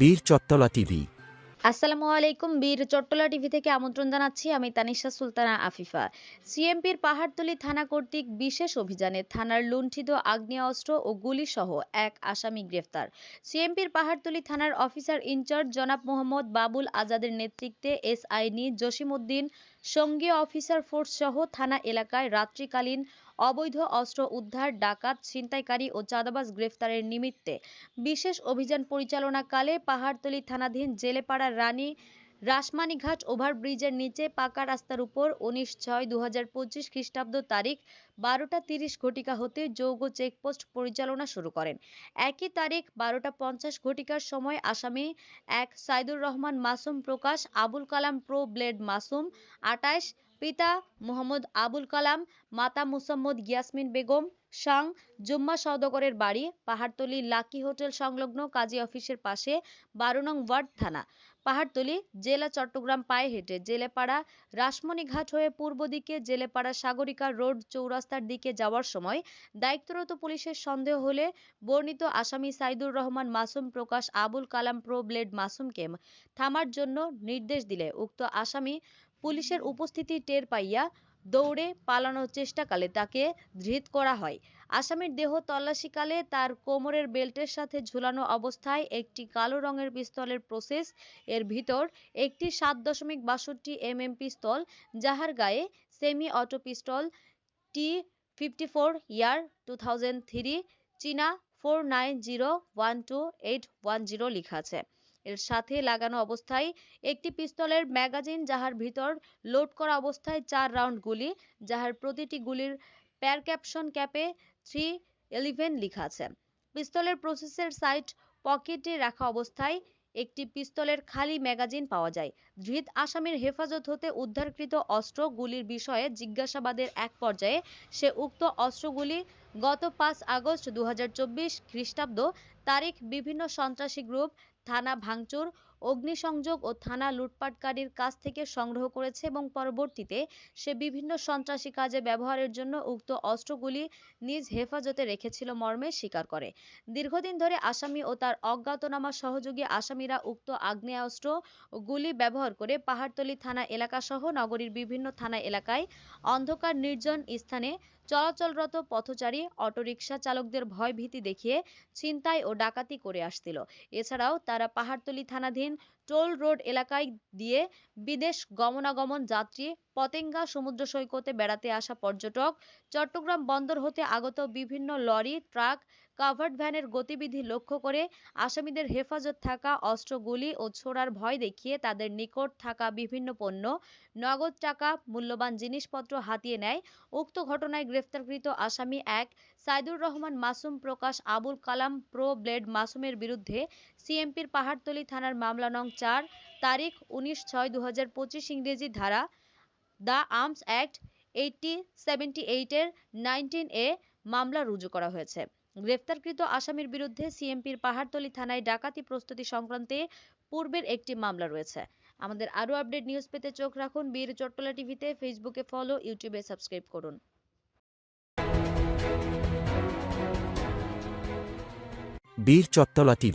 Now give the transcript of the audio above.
বীর চত্তলা টিভি। আসসালামু আলাইকুম, বীর চট্টলা টিভি থেকে আমন্ত্রণ জানাচ্ছি। আমি তানিশা সুলতানা আফিফা। সিএমপির পাহাড়তলী থানা কর্তৃক বিশেষ অভিযানে থানার লুণ্ঠিত আগ্নেয়াস্ত্র ও গুলি সহ এক আসামি গ্রেফতার। সিএমপির পাহাড়তলী থানার অফিসার ইনচার্জ জনাব মোহাম্মদ বাবুল আজাদের নেতৃত্বে এসআইনি জসিমউদ্দিন সঙ্গীয় অফিসার ফোর্স সহ থানা এলাকায় রাত্রিকালীন অবৈধ অস্ত্র উদ্ধার, ডাকাত, ছিনতাইকারী ও চাঁদাবাজ গ্রেফতারের নিমিত্তে বিশেষ অভিযান পরিচালনাকালে পাহাড়তলী থানাধীন জেলেপাড়া রানী রাসমানীঘাট ওভারব্রিজের নিচে পাকা রাস্তার উপর উনিশ ছয় দু হাজার পঁচিশ খ্রিস্টাব্দ তারিখ বারোটা তিরিশ ঘটিকা হতে যৌগ চেকপোস্ট পরিচালনা শুরু করেন। একই তারিখ বারোটা পঞ্চাশ ঘটিকার সময় আসামি এক সাইদুর রহমান মাসুম প্রকাশ, আবুল কালাম প্রো ব্লেড মাসুম আটাইশ পিতা মোহাম্মদ আবুল কালাম, মাতা মুসাম্মদ ইয়াসমিন বেগম সাং জুম্মা সওদাগরের বাড়ি, পাহাড়তলী লাকি হোটেল সংলগ্ন কাজী অফিসের পাশে, বারো নং ওয়ার্ড থানা। পাহাড়তলী, জেলা চট্টগ্রাম পায়ে হেঁটে জেলেপাড়া রাসমণিঘাট হয়ে পূর্ব দিকে জেলেপাড়া সাগরিকা রোড চৌরাস্তার দিকে যাওয়ার সময় দায়িত্বরত পুলিশের সন্দেহ হলে বর্ণিত আসামি সাইদুর রহমান মাসুম প্রকাশ আবুল কালাম প্রো ব্লেড মাসুমকে থামার জন্য নির্দেশ দিলে উক্ত আসামি পুলিশের উপস্থিতি টের পাইয়া দৌড়ে পালানোর চেষ্টাকালে তাকে ধৃত করা হয়। আসামির দেহ তল্লাশিকালে তার কোমরের বেল্টের সাথে ঝুলানো অবস্থায় একটি কালো রঙের পিস্তলের প্রসেস এর ভিতর একটি সাত দশমিক বাষট্টি এমএম পিস্তল, যাহার গায়ে semi auto pistol, T fifty four year two thousand three, চীনা four nine zero one two eight one zero লেখা আছে। এর সাথে লাগানো অবস্থায় একটি পিস্তলের ম্যাগাজিন যাহার ভিতর লোড করা অবস্থায় চার রাউন্ড গুলি, যাহার প্রতিটি গুলির প্যার ক্যাপশন ক্যাপে থ্রি ইলেভেন লেখা আছে। পিস্তলের প্রসেসের সাইড পকেটে রাখা অবস্থায় একটি পিস্তলের খালি ম্যাগাজিন পাওয়া যায়। ধৃত আসামির হেফাজত হতে উদ্ধারকৃত অস্ত্র গুলির বিষয়ে জিজ্ঞাসাবাদের এক পর্যায়ে সে উক্ত অস্ত্রগুলি গত পাঁচ আগস্ট দু হাজার চব্বিশ খ্রিস্টাব্দ তারিখ বিভিন্ন সন্ত্রাসী গ্রুপ থানা ভাঙচুর অগ্নিসংযোগ ও থানা লুটপাটকারীর কাছ থেকে সংগ্রহ করেছে এবং পরবর্তীতে সে বিভিন্ন সন্ত্রাসী কাজে ব্যবহারের জন্য উক্ত অস্ত্রগুলি নিজ হেফাজতে রেখেছিল মর্মে স্বীকার করে। দীর্ঘদিন ধরে আসামি ও তার অজ্ঞাতনামা সহযোগী আসামিরা উক্ত আগ্নেয়াস্ত্র গুলি ব্যবহার করে পাহাড়তলী থানা এলাকাসহ নগরীর বিভিন্ন থানা এলাকায় অন্ধকার নির্জন স্থানে চলাচলরত পথচারী, অটোরিকশা চালকদের ভয় ভীতি দেখিয়ে ছিনতাই ও ডাকাতি করে আসছিল। এছাড়াও তারা পাহাড়তলী থানাধীন টোল রোড এলাকায় দিয়ে বিদেশ গমনাগমন যাত্রী পতেঙ্গা সমুদ্র সৈকতে বেড়াতে আসা পর্যটক, চট্টগ্রাম বন্দর হতে আগত বিভিন্ন লরি, ট্রাক, কাভার্ড ভ্যানের গতিবিধি লক্ষ্য করে আসামিদের হেফাজত থাকা অস্ত্রগুলি ও ছোড়ার ভয় দেখিয়ে তাদের নিকট থাকা বিভিন্ন পণ্য, নগদ টাকা, মূল্যবান জিনিসপত্র হাতিয়ে নেয়। উক্ত ঘটনায় গ্রেফতারকৃত আসামি এক, সাইদুর রহমান মাসুম প্রকাশ, আবুল কালাম প্রো ব্লেড মাসুমের বিরুদ্ধে সিএমপির পাহাড়তলী থানার মামলা নং চার, তারিখ উনিশ ছয় দু ইংরেজি ধারা the arms act eighty seventy এইটের নাইনটিন এ মামলা রুজু করা হয়েছে। গ্রেফতারকৃত আসামির বিরুদ্ধে সিএমপির পাহাড়তলী থানায় ডাকাতি প্রস্তুতি সংক্রান্তে পূর্বের একটি মামলা রয়েছে। আমাদের আরও আপডেট নিউজ পেতে চোখ রাখুন বীর চট্টলা টিভিতে, ফেসবুকে ফলো, ইউটিউবে সাবস্ক্রাইব করুন। বীর চট্টলা টিভি